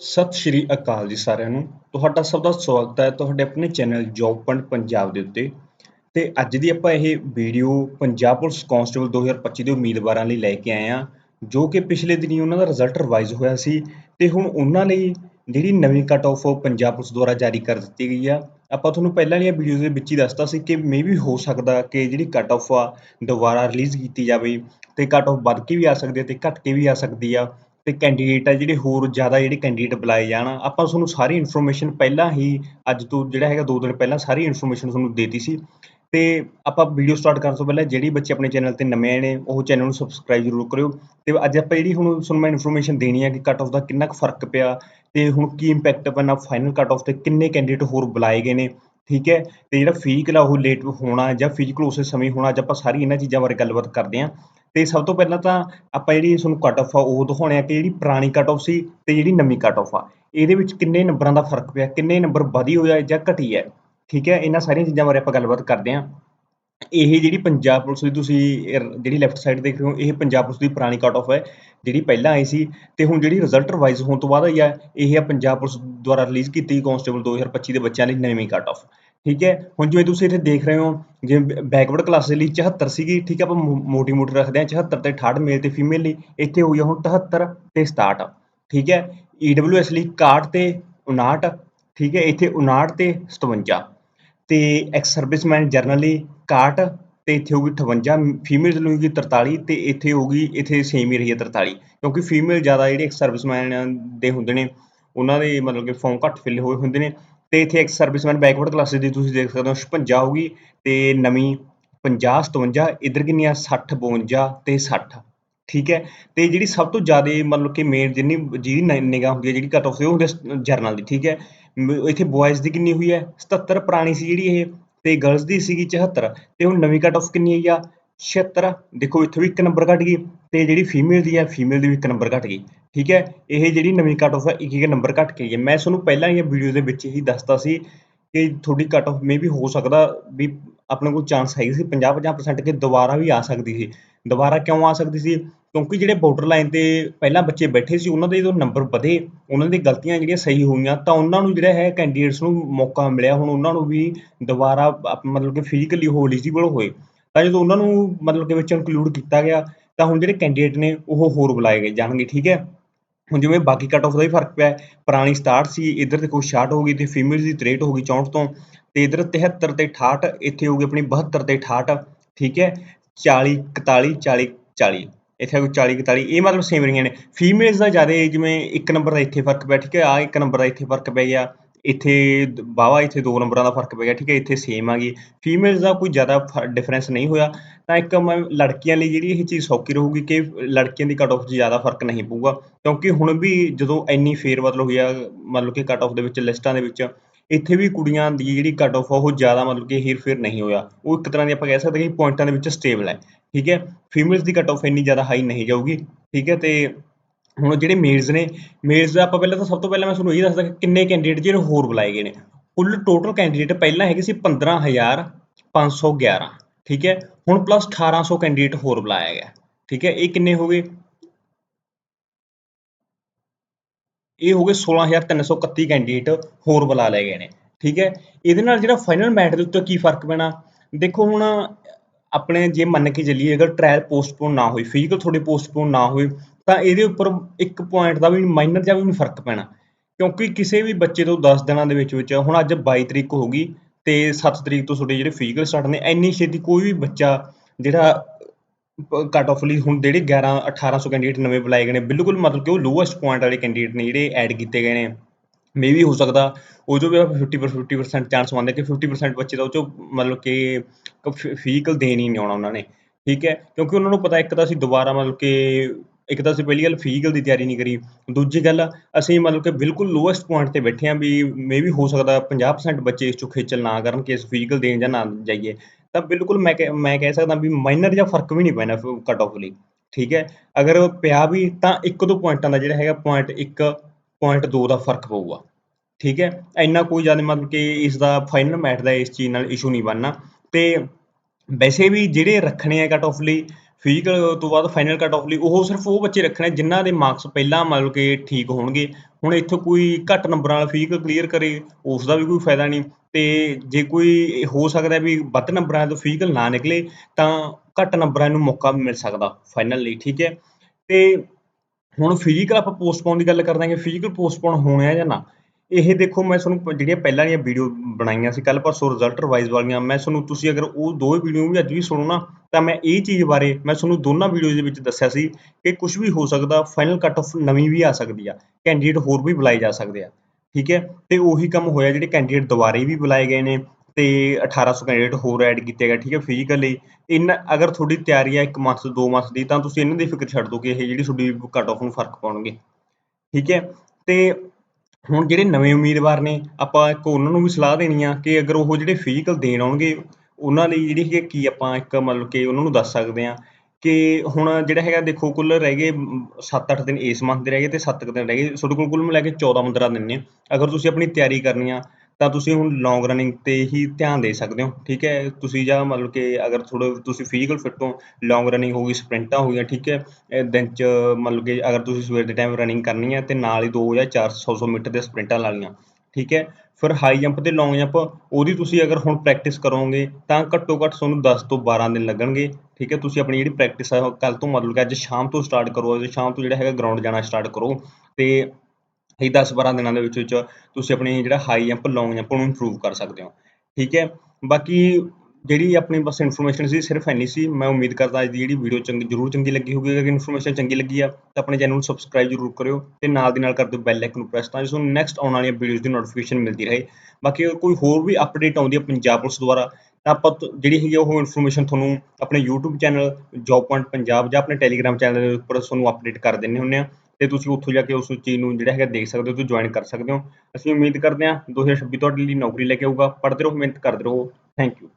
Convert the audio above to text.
ਸਤਿ ਸ਼੍ਰੀ ਅਕਾਲ ਜੀ ਸਾਰਿਆਂ ਨੂੰ। ਤੁਹਾਡਾ ਸਭ ਦਾ ਸਵਾਗਤ ਹੈ ਤੁਹਾਡੇ ਆਪਣੇ ਚੈਨਲ ਜੌਬ ਪੰਡ ਪੰਜਾਬ ਦੇ ਉੱਤੇ। ਤੇ ਅੱਜ ਦੀ ਆਪਾਂ ਇਹ ਵੀਡੀਓ ਪੰਜਾਬ ਪੁਲਿਸ ਕਾਂਸਟੇਬਲ 2025 ਦੇ ਉਮੀਦਵਾਰਾਂ ਲਈ ਲੈ ਕੇ ਆਏ ਆ ਜੋ ਕਿ ਪਿਛਲੇ ਦਿਨੀ ਉਹਨਾਂ ਦਾ ਰਿਜ਼ਲਟ ਰਿਵਾਈਜ਼ ਹੋਇਆ ਸੀ ਤੇ ਹੁਣ ਉਹਨਾਂ ਲਈ ਜਿਹੜੀ ਨਵੀਂ ਕੱਟ ਆਫ ਪੰਜਾਬ ਪੁਲਿਸ ਦੁਆਰਾ ਜਾਰੀ ਕਰ ਦਿੱਤੀ ਗਈ ਆ। ਆਪਾਂ ਤੁਹਾਨੂੰ ਪਹਿਲਾਂ ਵਾਲੀਆਂ ਵੀਡੀਓਜ਼ ਦੇ ਵਿੱਚ ਹੀ ਦੱਸਤਾ ਸੀ ਕਿ ਮੇ ਵੀ ਹੋ ਸਕਦਾ ਕਿ ਜਿਹੜੀ ਕੱਟ ਆਫ ਆ ਦੁਬਾਰਾ ਰਿਲੀਜ਼ ਕੀਤੀ ਜਾਵੇ ਤੇ ਕੱਟ ਆਫ ਵੱਧ ਕੇ ਵੀ ਆ ਸਕਦੀ ਹੈ ਤੇ ਘਟ ਕੇ ਵੀ ਆ ਸਕਦੀ ਆ। ਤੇ ਕੈਂਡੀਡੇਟ ਆ ਜਿਹੜੇ ਹੋਰ ਜ਼ਿਆਦਾ ਜਿਹੜੇ ਕੈਂਡੀਡੇਟ ਬੁਲਾਏ ਜਾਣ, ਆਪਾਂ ਤੁਹਾਨੂੰ ਸਾਰੀ ਇਨਫੋਰਮੇਸ਼ਨ ਪਹਿਲਾਂ ਹੀ ਅੱਜ ਤੋਂ ਜਿਹੜਾ ਹੈਗਾ 2 ਦਿਨ ਪਹਿਲਾਂ ਸਾਰੀ ਇਨਫੋਰਮੇਸ਼ਨ ਤੁਹਾਨੂੰ ਦੇਤੀ ਸੀ। ਤੇ ਆਪਾਂ ਵੀਡੀਓ ਸਟਾਰਟ ਕਰਨ ਤੋਂ ਪਹਿਲਾਂ ਜਿਹੜੇ ਬੱਚੇ ਆਪਣੇ ਚੈਨਲ ਤੇ ਨਵੇਂ ਆਏ ਨੇ, ਉਹ ਚੈਨਲ ਨੂੰ ਸਬਸਕ੍ਰਾਈਬ ਜ਼ਰੂਰ ਕਰਿਓ। ਤੇ ਅੱਜ ਆਪਾਂ ਜਿਹੜੀ ਹੁਣ ਤੁਹਾਨੂੰ ਮੈਂ ਇਨਫੋਰਮੇਸ਼ਨ ਦੇਣੀ ਹੈ ਕਿ ਕੱਟ ਆਫ ਦਾ ਕਿੰਨਾ ਕੁ ਫ਼ਰਕ ਪਿਆ, ਤੇ ਹੁਣ ਕੀ ਇੰਪੈਕਟ ਪੈਣਾ ਫਾਈਨਲ ਕੱਟ ਆਫ ਤੇ ਕਿੰਨੇ ਕੈਂਡੀਡੇਟ ਹੋਰ ਬੁਲਾਏ ਗਏ ਨੇ, ਠੀਕ ਹੈ? ਤੇ ਜਿਹੜਾ ਫਿਜ਼ੀਕਲ ਆ ਉਹ ਲੇਟ ਹੋਣਾ ਜਾਂ ਫਿਜ਼ੀਕਲ ਉਸੇ ਸਮੇਂ ਹੋਣਾ, ਅੱਜ ਆਪਾਂ ਸਾਰੀ ਇਹਨਾਂ ਚੀਜ਼ਾਂ ਬਾਰੇ ਗੱਲਬਾਤ ਕਰਦੇ ਹਾਂ। ਤੇ ਸਭ ਤੋਂ ਪਹਿਲਾਂ ਤਾਂ ਆਪਾਂ ਜਿਹੜੀ ਤੁਹਾਨੂੰ ਕੱਟ ਆਫ ਆ, ਉਹ ਦਿਖਾਉਣੇ ਆ ਕਿ ਜਿਹੜੀ ਪੁਰਾਣੀ ਕੱਟ ਆਫ ਸੀ ਤੇ ਜਿਹੜੀ ਨਵੀਂ ਕੱਟ ਆਫ ਆ। ਇਹਦੇ ਵਿੱਚ ਕਿੰਨੇ ਨੰਬਰਾਂ ਦਾ ਫ਼ਰਕ ਪਿਆ, ਕਿੰਨੇ ਨੰਬਰ ਵਧੀ ਹੋਇਆ ਜਾਂ ਘਟੀ ਹੈ, ਠੀਕ ਹੈ? ਇਹਨਾਂ ਸਾਰੀਆਂ ਚੀਜ਼ਾਂ ਬਾਰੇ ਆਪਾਂ ਗੱਲਬਾਤ ਕਰਦੇ ਹਾਂ। ਇਹ ਜਿਹੜੀ ਪੰਜਾਬ ਪੁਲਿਸ ਦੀ ਤੁਸੀਂ ਜਿਹੜੀ ਲੈਫਟ ਸਾਈਡ ਦੇਖ ਰਹੇ ਹੋ, ਇਹ ਪੰਜਾਬ ਪੁਲਿਸ ਦੀ ਪੁਰਾਣੀ ਕੱਟ ਆਫ ਹੈ, ਜਿਹੜੀ ਪਹਿਲਾਂ ਆਈ ਸੀ ਤੇ ਹੁਣ ਜਿਹੜੀ ਰਿਜ਼ਲਟ ਰਿਵਾਈਜ਼ ਹੋਣ ਤੋਂ ਬਾਅਦ ਆਈ ਆ ਇਹ ਆ ਪੰਜਾਬ ਪੁਲਿਸ ਦੁਆਰਾ ਰਿਲੀਜ਼ ਕੀਤੀ ਕਾਂਸਟੇਬਲ 2025 ਦੇ ਬੱਚਿਆਂ ਲਈ ਨਵੀਂ ਕੱਟ ਆਫ ਠੀਕ ਹੈ? ਹੁਣ ਜਿਵੇਂ ਤੁਸੀਂ ਇੱਥੇ ਦੇਖ ਰਹੇ ਹੋ, ਜਿਵੇਂ ਬੈਕਵਰਡ ਕਲਾਸ ਦੇ ਲਈ 74 ਸੀਗੀ, ਠੀਕ ਹੈ? ਆਪਾਂ ਮੋਟੀ ਮੋਟੀ ਰੱਖਦੇ ਹਾਂ 74 ਤੇ 68 ਮੇਲ ਤੇ ਫੀਮੇਲ ਲਈ, ਇੱਥੇ ਹੋਈ ਆ ਹੁਣ 73 ਤੇ 67 ਠੀਕ ਹੈ? ਈਡਬਲਯੂਐਸ ਲਈ 61 ਤੇ 59 ਠੀਕ ਹੈ? ਇੱਥੇ 59 ਤੇ 57 ਤੇ ਐਕਸ ਸਰਵਿਸਮੈਨ ਜਰਨਲ ਲਈ 61 ਤੇ ਇੱਥੇ ਹੋਊਗੀ 58 ਫੀਮੇਲ ਲਈ ਹੋਊਗੀ 43 ਤੇ ਇੱਥੇ ਹੋਊਗੀ, ਇੱਥੇ ਸੇਮ ਹੀ ਰਹੀ ਹੈ 43 ਕਿਉਂਕਿ ਫੀਮੇਲ ਜ਼ਿਆਦਾ ਜਿਹੜੇ ਐਕਸ ਸਰਵਿਸਮੈਨ ਦੇ ਹੁੰਦੇ ਨੇ, ਉਹਨਾਂ ਦੇ ਮਤਲਬ ਕਿ ਫਾਰਮ ਘੱਟ ਫਿਲ ਹੋਏ ਹੁੰਦੇ ਨੇ ਤੇ ਇੱਥੇ ਇੱਕ ਸਰਵਿਸਮੈਨ ਬੈਕਵਰਡ ਕਲਾਸਿਸ ਦੀ ਤੁਸੀਂ ਦੇਖ ਸਕਦੇ ਹੋ 56 ਹੋਊਗੀ ਤੇ ਨਵੀਂ 50 57 ਇਧਰ ਆ 60 52 ਤੇ 60 ਠੀਕ ਹੈ? ਤੇ ਜਿਹੜੀ ਸਭ ਤੋਂ ਜ਼ਿਆਦਾ ਮਤਲਬ ਕਿ ਮੇਨ ਜਿੰਨੀ ਜਿਹਦੀ ਨਿਗਾਹ ਹੁੰਦੀ ਹੈ, ਜਿਹੜੀ ਕਟ ਆਫ ਉਹ ਹੁੰਦੀ ਜਰਨਲ ਦੀ, ਠੀਕ ਹੈ? ਇੱਥੇ ਬॉयਜ਼ ਦੀ ਕਿੰਨੀ ਹੋਈ ਹੈ? 77 ਪੁਰਾਣੀ ਸੀ ਜਿਹੜੀ ਇਹ, ਤੇ ਗਰਲਸ ਦੀ ਸੀਗੀ 74 ਤੇ ਹੁਣ ਨਵੀਂ ਕਟ ਆਫ ਕਿੰਨੀ ਆਈ ਆ? 76 ਦੇਖੋ ਇੱਥੋਂ ਵੀ ਇੱਕ ਨੰਬਰ ਘਟ ਗਈ ਤੇ ਜਿਹੜੀ ਫੀਮੇਲ ਦੀ ਹੈ ਫੀਮੇਲ ਦੀ ਵੀ ਇੱਕ ਨੰਬਰ ਘਟ ਗਈ। ਠੀਕ ਹੈ? ਇਹ ਜਿਹੜੀ ਨਵੀਂ ਕੱਟ ਆਫ ਹੈ ਇੱਕ ਇੱਕ ਨੰਬਰ ਘਟ ਗਈ ਹੈ। ਮੈਂ ਤੁਹਾਨੂੰ ਪਹਿਲਾਂ ਹੀ ਵੀਡੀਓ ਦੇ ਵਿੱਚ ਹੀ ਦੱਸਤਾ ਸੀ ਕਿ ਤੁਹਾਡੀ ਕੱਟ ਆਫ ਮੇ ਵੀ ਹੋ ਸਕਦਾ ਵੀ ਆਪਣੇ ਕੋਲ ਚਾਂਸ ਹੈਗੀ ਸੀ 50-50% ਕਿ ਦੁਬਾਰਾ ਵੀ ਆ ਸਕਦੀ ਸੀ। ਦੁਬਾਰਾ ਕਿਉਂ ਆ ਸਕਦੀ ਸੀ? ਕਿਉਂਕਿ ਜਿਹੜੇ ਬਾਰਡਰ ਲਾਈਨ ਤੇ ਪਹਿਲਾਂ ਬੱਚੇ ਬੈਠੇ ਸੀ, ਉਹਨਾਂ ਦੇ ਜਦੋਂ ਨੰਬਰ ਵਧੇ, ਉਹਨਾਂ ਦੀ ਗਲਤੀਆਂ ਜਿਹੜੀਆਂ ਸਹੀ ਹੋਈਆਂ, ਤਾਂ ਉਹਨਾਂ ਨੂੰ ਜਿਹੜਾ ਹੈ ਕੈਂਡੀਡੇਟਸ ਨੂੰ ਮੌਕਾ ਮਿਲਿਆ। ਹੁਣ ਉਹਨਾਂ ਨੂੰ ਵੀ ਦੁਬਾਰਾ ਮਤਲਬ ਕਿ ਫਿਜ਼ੀਕਲੀ ਉਹ ਐਲੀਜੀਬਲ ਹੋਏ। ਤਾਂ ਜਦੋਂ ਉਹਨਾਂ ਨੂੰ ਮਤਲਬ ਕਿ ਵਿੱਚ ਇਨਕਲੂਡ ਕੀਤਾ ਗਿਆ, ਤਾਂ ਹੁਣ ਜਿਹੜੇ ਕੈਂਡੀਡੇਟ ਨੇ ਉਹ ਹੋਰ ਬੁਲਾਏ ਗਏ, ਜਾਣਗੇ, ਠੀਕ ਹੈ? ਹੁਣ ਜਿਵੇਂ ਬਾਕੀ ਕੱਟ ਆਫ ਦਾ ਵੀ ਫ਼ਰਕ ਪਿਆ, ਪੁਰਾਣੀ 67 ਸੀ, ਇੱਧਰ ਦੇਖੋ 66 ਹੋ ਗਈ ਤੇ ਫੀਮੇਲ ਦੀ 63 ਹੋ ਗਈ 64 ਤੋਂ, ਤੇ ਇੱਧਰ 73 ਤੇ 68 ਇੱਥੇ ਹੋ ਗਈ ਆਪਣੀ 72 ਤੇ 68 ਠੀਕ ਹੈ? 40 41 40 40 ਇੱਥੇ ਕੋਈ 40 41 ਇਹ ਮਤਲਬ ਸੇਮ ਰਹੀਆਂ ਨੇ। ਫੀਮੇਲਸ ਦਾ ਜ਼ਿਆਦਾ ਜਿਵੇਂ ਇੱਕ ਨੰਬਰ ਦਾ ਇੱਥੇ ਫ਼ਰਕ ਪਿਆ, ਠੀਕ ਹੈ? ਆ ਇੱਕ ਨੰਬਰ ਦਾ ਇੱਥੇ ਫ਼ਰਕ ਪੈ ਗਿਆ। ਇੱਥੇ ਬਾਵਾ ਇੱਥੇ ਦੋ ਨੰਬਰਾਂ ਦਾ ਫ਼ਰਕ ਪੈ ਗਿਆ, ਠੀਕ ਹੈ, ਇੱਥੇ ਸੇਮ ਆ ਗਈ। ਫੀਮੇਲਸ ਦਾ ਕੋਈ ਜ਼ਿਆਦਾ ਡਿਫਰੈਂਸ ਨਹੀਂ ਹੋਇਆ। ਤਾਂ ਇੱਕ ਲੜਕੀਆਂ ਲਈ ਜਿਹੜੀ ਇਹ ਚੀਜ਼ ਸੌਖੀ ਰਹੂਗੀ ਕਿ ਲੜਕੀਆਂ ਦੀ ਕੱਟ ਆਫ 'ਚ ਜ਼ਿਆਦਾ ਫ਼ਰਕ ਨਹੀਂ ਪਊਗਾ। ਕਿਉਂਕਿ ਹੁਣ ਵੀ ਜਦੋਂ ਇੰਨੀ ਫੇਰ ਬਦਲ ਹੋਈ ਆ ਮਤਲਬ ਕਿ ਕੱਟ ਆਫ ਦੇ ਵਿੱਚ, ਲਿਸਟਾਂ ਦੇ ਵਿੱਚ, ਇੱਥੇ ਵੀ ਕੁੜੀਆਂ ਦੀ ਜਿਹੜੀ ਕੱਟ ਆਫ ਆ, ਉਹ ਜ਼ਿਆਦਾ ਮਤਲਬ ਕਿ ਹੀਰ ਫੇਰ ਨਹੀਂ ਹੋਇਆ। ਉਹ ਇੱਕ ਤਰ੍ਹਾਂ ਦੀ ਆਪਾਂ ਕਹਿ ਸਕਦੇ ਕਿ ਪੁਆਇੰਟਾਂ ਦੇ ਵਿੱਚ ਸਟੇਬਲ ਹੈ, ਠੀਕ ਹੈ। ਫੀਮੇਲਸ ਦੀ ਕੱਟ ਆਫ ਇੰਨੀ ਜ਼ਿਆਦਾ ਹਾਈ ਨਹੀਂ ਜਾਊਗੀ, ਠੀਕ ਹੈ, ਤੇ ਹੁਣ ਜਿਹੜੇ ਮੇਲਸ ਨੇ ਮੇਲਸ ਦਾ ਆਪਾਂ ਪਹਿਲਾਂ ਤਾਂ ਸਭ ਤੋਂ ਪਹਿਲਾਂ ਮੈਂ ਤੁਹਾਨੂੰ ਇਹ ਦੱਸਦਾ ਕਿ ਕਿੰਨੇ ਕੈਂਡੀਡੇਟ ਜਿਹੜੇ ਹੋਰ ਬੁਲਾਏ ਗਏ ਨੇ। ਕੁੱਲ ਟੋਟਲ ਕੈਂਡੀਡੇਟ ਪਹਿਲਾਂ ਹੈਗੇ ਸੀ 15511 ਠੀਕ ਹੈ? ਹੁਣ ਪਲੱਸ 1800 ਕੈਂਡੀਡੇਟ ਹੋਰ ਬੁਲਾਇਆ ਗਿਆ, ਠੀਕ ਹੈ? ਇਹ ਕਿੰਨੇ ਹੋ ਗਏ? ਇਹ ਹੋ ਗਏ 16331 ਕੈਂਡੀਡੇਟ ਹੋਰ ਬੁਲਾ ਲਏ ਗਏ ਨੇ, ਠੀਕ ਹੈ? ਇਹਦੇ ਨਾਲ ਜਿਹੜਾ ਫਾਈਨਲ ਮੈਟ ਦੇ ਉੱਤੇ ਕੀ ਫ਼ਰਕ ਪੈਣਾ? ਦੇਖੋ ਹੁਣ ਆਪਣੇ ਜੇ ਮੰਨ ਕੇ ਚੱਲੀਏ, ਅਗਰ ਟ੍ਰਾਇਲ ਪੋਸਟਪੋਨ ਨਾ ਹੋਈ ਫਿਜ਼ੀਕਲ ਤੁਹਾਡੇ ਪੋਸਟਪੋਨ ਨਾ ਹੋਏ ਤਾਂ ਇਹਦੇ ਉੱਪਰ ਇੱਕ ਪੁਆਇੰਟ ਦਾ ਵੀ ਮਾਈਨਰ ਜਾਂ ਵੀ ਫ਼ਰਕ ਪੈਣਾ। ਕਿਉਂਕਿ ਕਿਸੇ ਵੀ ਬੱਚੇ ਤੋਂ 10 ਦਿਨਾਂ ਦੇ ਵਿੱਚ ਵਿੱਚ ਹੁਣ ਅੱਜ 22 ਤਰੀਕ ਹੋ ਗਈ ਤੇ 7 ਤਰੀਕ ਤੋਂ ਤੁਹਾਡੇ ਜਿਹੜੇ ਫਿਜ਼ੀਕਲ ਸਟਾਰਟ ਨੇ, ਇੰਨੀ ਛੇਤੀ ਕੋਈ ਵੀ ਬੱਚਾ ਜਿਹੜਾ ਕੱਟ ਆਫ ਲਈ ਹੁਣ ਜਿਹੜੇ 11 1800 ਕੈਂਡੀਡੇਟ ਨਵੇਂ ਬੁਲਾਏ ਗਏ ਨੇ, ਬਿਲਕੁਲ ਮਤਲਬ ਕਿ ਉਹ ਲੋਐਸਟ ਪੁਆਇੰਟ ਵਾਲੇ ਕੈਂਡੀਡੇਟ ਨੇ ਜਿਹੜੇ ਐਡ ਕੀਤੇ ਗਏ ਨੇ। ਮੇ ਵੀ ਹੋ ਸਕਦਾ, ਉਹ ਜੋ ਵੀ 50 50% ਚਾਂਸ ਮੰਨਦੇ ਕਿ 50% ਬੱਚੇ ਦਾ ਉਹ ਚੋਂ ਮਤਲਬ ਕਿ ਫਿਜ਼ੀਕਲ ਦੇਣ ਹੀ ਨਹੀਂ ਆਉਣਾ ਉਹਨਾਂ ਨੇ। ਠੀਕ ਹੈ, ਕਿਉਂਕਿ ਉਹਨਾਂ ਨੂੰ ਪਤਾ ਇੱਕ ਤਾਂ ਅਸੀਂ ਦੁਬਾਰਾ ਮਤਲਬ ਕਿ ਇੱਕ ਤਾਂ ਅਸੀਂ ਪਹਿਲੀ ਗੱਲ ਫਿਜ਼ੀਕਲ ਦੀ ਤਿਆਰੀ ਨਹੀਂ ਕਰੀ, ਦੂਜੀ ਗੱਲ ਅਸੀਂ ਮਤਲਬ ਕਿ ਬਿਲਕੁਲ ਲੋਐਸਟ ਪੁਆਇੰਟ ਤੇ ਬੈਠੇ ਆ ਵੀ ਮੇ ਵੀ ਹੋ ਸਕਦਾ 50% ਬੱਚੇ ਇਸ ਚੋਂ ਖੇਚਲ ਨਾ ਕਰਨ ਕਿ ਇਸ ਫਿਜ਼ੀਕਲ ਦੇਣ ਜਾਂ ਨਾ ਜਾਈਏ। ਤਾਂ ਬਿਲਕੁਲ ਮੈਂ ਮੈਂ ਕਹਿ ਸਕਦਾ ਵੀ ਮਾਈਨਰ ਜਾਂ ਫ਼ਰਕ ਵੀ ਨਹੀਂ ਪੈਣਾ ਕਟ ਆਫ ਲਈ, ਠੀਕ ਹੈ? ਅਗਰ ਪਿਆ ਵੀ ਤਾਂ ਇੱਕ ਦੋ ਪੁਆਇੰਟਾਂ ਦਾ ਜਿਹੜਾ ਹੈਗਾ ਪੁਆਇੰਟ 1 ਪੁਆਇੰਟ 2 ਦਾ ਫ਼ਰਕ ਪਊਗਾ, ਠੀਕ ਹੈ? ਇੰਨਾ ਕੋਈ ਜ਼ਿਆਦਾ ਮਤਲਬ ਕਿ ਇਸ ਦਾ ਫਾਈਨਲ ਮੈਚ ਦਾ ਇਸ ਚੀਜ਼ ਨਾਲ ਇਸ਼ੂ ਨਹੀਂ ਬਣਨਾ। ਤੇ ਵੈਸੇ ਵੀ ਜਿਹੜੇ ਰੱਖਣੇ ਆ ਕਟ ਆਫ ਲਈ ਫਿਜ਼ੀਕਲ ਤੋਂ ਬਾਅਦ ਫਾਈਨਲ ਕੱਟ ਆਫ ਲਈ ਉਹ ਸਿਰਫ ਉਹ ਬੱਚੇ ਰੱਖਣੇ ਜਿਨ੍ਹਾਂ ਦੇ ਮਾਰਕਸ ਪਹਿਲਾਂ ਮਤਲਬ ਕਿ ਠੀਕ ਹੋਣਗੇ। ਹੁਣ ਇੱਥੋਂ ਕੋਈ ਘੱਟ ਨੰਬਰਾਂ ਵਾਲਾ ਫਿਜ਼ੀਕਲ ਕਲੀਅਰ ਕਰੇ ਉਸ ਦਾ ਵੀ ਕੋਈ ਫਾਇਦਾ ਨਹੀਂ। ਤੇ ਜੇ ਕੋਈ ਹੋ ਸਕਦਾ ਵੀ ਵੱਧ ਨੰਬਰਾਂ ਤੋਂ ਫਿਜ਼ੀਕਲ ਨਾ ਨਿਕਲੇ, ਤਾਂ ਘੱਟ ਨੰਬਰਾਂ ਨੂੰ ਮੌਕਾ ਮਿਲ ਸਕਦਾ ਫਾਈਨਲ ਲਈ, ਠੀਕ ਹੈ। ਤੇ ਹੁਣ ਫਿਜ਼ੀਕਲ ਆਪਾਂ ਪੋਸਟਪੋਨ ਦੀ ਗੱਲ ਕਰ ਦਾਂਗੇ ਫਿਜ਼ੀਕਲ ਪੋਸਟਪੋਨ ਹੋਣਾ ਹੈ ਜਾਂ ਨਾ। ਇਹ ਦੇਖੋ, ਮੈਂ ਤੁਹਾਨੂੰ ਜਿਹੜੀਆਂ ਪਹਿਲਾਂ ਦੀਆਂ ਵੀਡੀਓ ਬਣਾਈਆਂ ਸੀ ਕੱਲ ਪਰਸੋਂ ਰਿਜ਼ਲਟ ਰਿਵਾਈਜ਼ ਵਾਲੀਆਂ, ਮੈਂ ਤੁਹਾਨੂੰ ਤੁਸੀਂ ਅਗਰ ਉਹ ਦੋ ਵੀਡੀਓ ਵੀ ਅੱਜ ਵੀ ਸੁਣੋ ਨਾ, ਤਾਂ ਮੈਂ ਇਹ ਚੀਜ਼ ਬਾਰੇ, ਮੈਂ ਤੁਹਾਨੂੰ ਦੋਨਾਂ ਵੀਡੀਓ ਦੇ ਵਿੱਚ ਦੱਸਿਆ ਸੀ ਕਿ ਕੁਝ ਵੀ ਹੋ ਸਕਦਾ ਫਾਈਨਲ ਕੱਟ ਆਫ ਨਵੀਂ ਵੀ ਆ ਸਕਦੀ ਆ ਕੈਂਡੀਡੇਟ ਹੋਰ ਵੀ ਬੁਲਾਏ ਜਾ ਸਕਦੇ ਆ, ਠੀਕ ਹੈ? ਤੇ ਉਹੀ ਕੰਮ ਹੋਇਆ, ਜਿਹੜੇ ਕੈਂਡੀਡੇਟ ਦੁਬਾਰੇ ਵੀ ਬੁਲਾਏ ਗਏ ਨੇ, ਤੇ 1800 ਕੈਂਡੀਡੇਟ ਹੋਰ ਐਡ ਕੀਤੇ ਗਏ, ਠੀਕ ਹੈ ਫਿਜ਼ੀਕਲ ਲਈ ਇਨ, ਅਗਰ ਤੁਹਾਡੀ ਤਿਆਰੀ ਆ ਇੱਕ ਮੰਥ ਦੋ ਮੰਥ ਦੀ, ਤਾਂ ਤੁਸੀਂ ਇਹਨਾਂ ਦੀ ਫਿਕਰ ਛੱਡ ਦਿਓ ਕਿ ਇਹ ਜਿਹੜੀ ਤੁਹਾਡੀ ਕੱਟ ਆਫ ਨੂੰ ਫ਼ਰਕ ਪਾਉਣਗੇ, ਠੀਕ ਹੈ? ਤੇ ਹੁਣ ਜਿਹੜੇ ਨਵੇਂ ਉਮੀਦਵਾਰ ਨੇ, ਆਪਾਂ ਇੱਕ ਉਹਨਾਂ ਨੂੰ ਵੀ ਸਲਾਹ ਦੇਣੀ ਆ ਕਿ ਅਗਰ ਉਹ ਜਿਹੜੇ ਫਿਜ਼ੀਕਲ ਦੇਣ ਆਉਣਗੇ, ਉਹਨਾਂ ਲਈ ਜਿਹੜੀ ਹੈਗੀ ਕੀ ਆਪਾਂ ਇੱਕ ਮਤਲਬ ਕਿ ਉਹਨਾਂ ਨੂੰ ਦੱਸ ਸਕਦੇ ਆ ਕਿ ਹੁਣ ਜਿਹੜਾ ਹੈਗਾ ਦੇਖੋ ਕੁੱਲ ਰਹਿ ਗਏ 7-8 ਦਿਨ ਇਸ ਮੰਥ ਦੇ ਰਹਿ ਗਏ ਤੇ 7 ਦਿਨ ਰਹਿ ਗਏ, ਤੁਹਾਡੇ ਕੋਲ ਕੁੱਲ ਮਿਲਾ ਕੇ 14-15 ਦਿਨ ਨੇ। ਅਗਰ ਤੁਸੀਂ ਆਪਣੀ ਤਿਆਰੀ ਕਰਨੀ ਆ ਤਾਂ ਤੁਸੀਂ ਹੁਣ ਲੌਂਗ ਰਨਿੰਗ ਤੇ ਹੀ ਧਿਆਨ ਦੇ ਸਕਦੇ ਹੋ, ਠੀਕ ਹੈ? ਤੁਸੀਂ ਜਾਂ ਮਤਲਬ ਕਿ ਅਗਰ ਥੋੜਾ ਤੁਸੀਂ ਫਿਜ਼ੀਕਲ ਫਿੱਟ ਹੋ ਲੌਂਗ ਰਨਿੰਗ ਹੋ ਗਈ ਸਪ੍ਰਿੰਟਾਂ ਹੋ ਗਈਆਂ, ਠੀਕ ਹੈ? ਦਿਨ 'ਚ ਮਤਲਬ ਕਿ ਅਗਰ ਤੁਸੀਂ ਸਵੇਰ ਦੇ ਟਾਈਮ ਰਨਿੰਗ ਕਰਨੀ ਹੈ ਅਤੇ ਨਾਲ ਹੀ ਦੋ ਜਾਂ ਚਾਰ ਸੌ ਸੌ ਮੀਟਰ ਦੇ ਸਪ੍ਰਿੰਟਾਂ ਲਾ ਲਈਆਂ, ਠੀਕ ਹੈ? ਫਿਰ ਹਾਈ ਜੰਪ ਤੇ ਲੌਂਗ ਜੰਪ ਉਹਦੀ ਤੁਸੀਂ ਅਗਰ ਹੁਣ ਪ੍ਰੈਕਟਿਸ ਕਰੋਗੇ ਤਾਂ ਘੱਟੋ ਘੱਟ ਤੁਹਾਨੂੰ 10 ਤੋਂ 12 ਦਿਨ ਲੱਗਣਗੇ, ਠੀਕ ਹੈ? ਤੁਸੀਂ ਆਪਣੀ ਜਿਹੜੀ ਪ੍ਰੈਕਟਿਸ ਹੈ ਕੱਲ ਤੋਂ ਮਤਲਬ ਕਿ ਅੱਜ ਸ਼ਾਮ ਤੋਂ ਸਟਾਰਟ ਕਰੋ, ਅੱਜ ਸ਼ਾਮ ਤੋਂ ਜਿਹੜਾ ਹੈਗਾ ਗਰਾਊਂਡ ਜਾਣਾ ਸਟਾਰਟ ਕਰੋ, ਤੇ ਇਹ 10-12 ਦਿਨਾਂ ਦੇ ਵਿੱਚ ਵਿੱਚ ਤੁਸੀਂ ਆਪਣੀ ਜਿਹੜਾ ਹਾਈ ਜੰਪ ਲੌਂਗ ਜੰਪ ਨੂੰ ਇੰਪਰੂਵ ਕਰ ਸਕਦੇ ਹੋ। ਠੀਕ ਹੈ? ਬਾਕੀ ਜਿਹੜੀ ਆਪਣੀ ਬਸ ਇਨਫੋਰਮੇਸ਼ਨ ਸੀ ਸਿਰਫ ਇੰਨੀ ਸੀ। ਮੈਂ ਉਮੀਦ ਕਰਦਾ ਅੱਜ ਦੀ ਜਿਹੜੀ ਵੀਡੀਓ ਚੰਗੀ, ਜ਼ਰੂਰ ਚੰਗੀ ਲੱਗੀ ਹੋਊਗੀ। ਅਗਰ ਇਨਫੋਰਮੇਸ਼ਨ ਚੰਗੀ ਲੱਗੀ ਆ, ਤਾਂ ਆਪਣੇ ਚੈਨਲ ਨੂੰ ਸਬਸਕ੍ਰਾਈਬ ਜ਼ਰੂਰ ਕਰਿਓ ਤੇ ਨਾਲ ਦੀ ਨਾਲ ਕਰ ਦਿਓ ਬੈਲ ਆਈਕਨ ਨੂੰ ਪ੍ਰੈਸ ਤਾਂ ਜੋ ਤੁਹਾਨੂੰ ਨੈਕਸਟ ਆਉਣ ਵਾਲੀਆਂ ਵੀਡੀਓਜ਼ ਦੀ ਨੋਟੀਫਿਕੇਸ਼ਨ ਮਿਲਦੀ ਰਹੇ। ਬਾਕੀ ਅਗਰ ਕੋਈ ਹੋਰ ਵੀ ਅਪਡੇਟ ਆਉਂਦੀ ਹੈ ਪੰਜਾਬ ਪੁਲਿਸ ਦੁਆਰਾ, ਤਾਂ ਆਪਾਂ ਜਿਹੜੀ ਹੈਗੀ ਉਹ ਇਨਫੋਰਮੇਸ਼ਨ ਤੁਹਾਨੂੰ ਆਪਣੇ YouTube channel job point Punjab ਜਾਂ ਆਪਣੇ ਟੈਲੀਗ੍ਰਾਮ ਚੈਨਲ ਦੇ ਉੱਪਰ ਤੁਹਾਨੂੰ ਅਪਡੇਟ ਕਰ ਦਿੰਦੇ ਹੁੰਦੇ ਆ। ਤੇ ਤੁਸੀਂ ਉੱਥੋਂ ਜਾ ਕੇ ਉਸ ਚੀਜ਼ ਨੂੰ ਜਿਹੜਾ ਹੈਗਾ ਦੇਖ ਸਕਦੇ ਹੋ ਤੇ ਜੁਆਇਨ ਕਰ ਸਕਦੇ ਹੋ। ਅਸੀਂ ਉਮੀਦ ਕਰਦੇ ਹਾਂ 2026 ਤੁਹਾਡੇ ਲਈ ਨੌਕਰੀ ਲੈ ਕੇ ਆਊਗਾ। ਪੜ੍ਹਦੇ ਰਹੋ, ਮਿਹਨਤ ਕਰਦੇ ਰਹੋ। Thank you